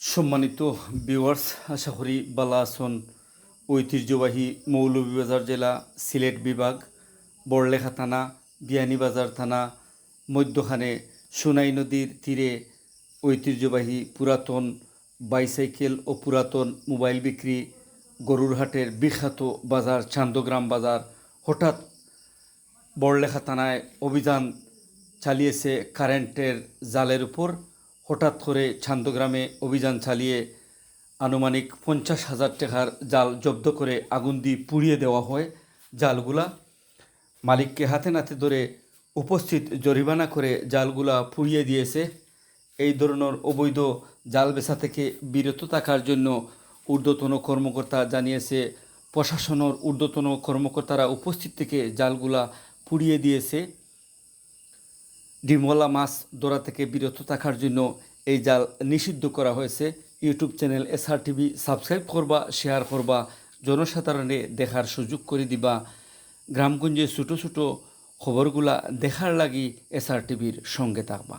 সম্মানিত ভিউয়ার্স আশা করি বালা আসন ঐতিহ্যবাহী মৌলভীবাজার জেলা সিলেট বিভাগ, বড়লেখা থানা, বিয়ানীবাজার থানা, মধ্যখানে সোনাই নদীর তীরে ঐতিহ্যবাহী পুরাতন বাইসাইকেল ও পুরাতন মোবাইল বিক্রি গরুরহাটের বিখ্যাত বাজার, চান্দগ্রাম বাজার হঠাৎ বড়লেখা থানায় অভিযান চালিয়েছে কারেন্টের জালের উপর। হঠাৎ করে ছান্দগ্রামে অভিযান চালিয়ে আনুমানিক পঞ্চাশ হাজার টাকার জাল জব্দ করে আগুন দিয়ে পুড়িয়ে দেওয়া হয় জালগুলা। মালিককে হাতে নাতে ধরে উপস্থিত জরিমানা করে জালগুলা পুড়িয়ে দিয়েছে। এই ধরনের অবৈধ জাল বেচা থেকে বিরত থাকার জন্য ঊর্ধ্বতন কর্মকর্তা জানিয়েছে, প্রশাসনের ঊর্ধ্বতন কর্মকর্তারা উপস্থিত থেকে জালগুলা পুড়িয়ে দিয়েছে। ডিমওয়ালা মাছ ধরা থেকে বিরত থাকার জন্য এই জাল নিষিদ্ধ করা হয়েছে। YouTube channel SR TV subscribe করবা, শেয়ার করবা, জনসাধারণে দেখার সুযোগ করে দিবা। গ্রামগঞ্জে ছোটো ছোটো খবরগুলা দেখার লাগি এসআর টিভির সঙ্গে থাকবা।